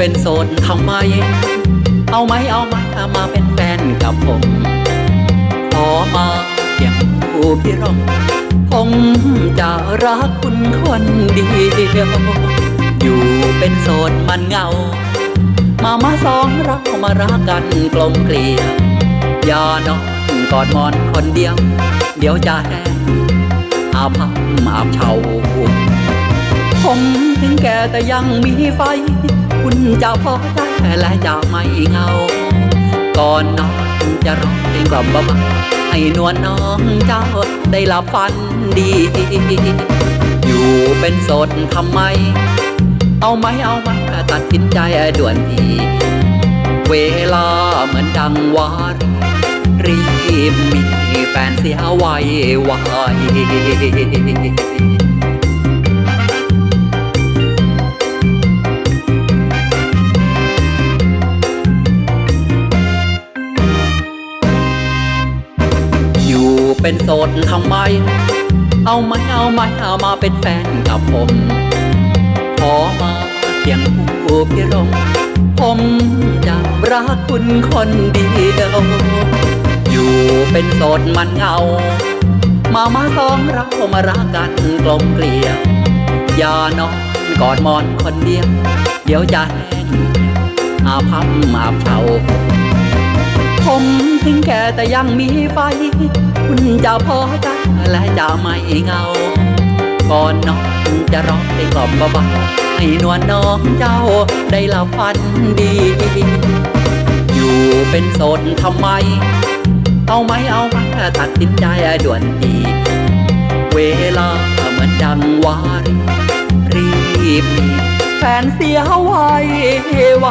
ป็นโสดทำไม เอาไหมเอาไหมมาเป็นแฟนกับผมขอมาเพียงผู้พี่รองผมจะรักคุณคนเดียว อยู่เป็นโสดมันเงา มามาสองเรามารักกันกลมเกลียวอย่านอนกอดหมอนคนเดียว เดี๋ยวจะแห้งอาพับอาบเฉาผมถึงแก่แต่ยังมีไฟ คุณจะพอใจและจะไม่เงา ก่อนนอนจะร้องเพลงกล่อมเบาให้นวลน้องเจ้าได้หลับฝันดี อยู่เป็นโสดทำไม เอาไหมเอาไหมตัดสินใจด่วนที เวลาเหมือนดังวารีรีบมีแฟนเสียไวไว เป็นโสดทำไม เอาไหมเอาไหมเอามาเป็นแฟนกับผม ขอมาเพียงผู้พี่รองผมจะรักคุณคนเดียว อยู่เป็นโสดมันเงา มามาสองเรามารักกันกลมเกลียวอย่านอนกอดหมอนคนเดียว เดี๋ยวจะแห้งอาพับอาบเฉาผมถึงแก่แต่ยังมีไฟ คุณจะพอใจและจะไม่เงา ก่อนนอนจะร้องเพลงกล่อมเบาๆให้นวลน้องเจ้าได้หลับฝันดี อยู่เป็นโสดทำไม เอาไหมเอาไหมตัดสินใจด่วนทีเวลาเหมือนดังวารีรีบมีแฟนเสียไว้ไว้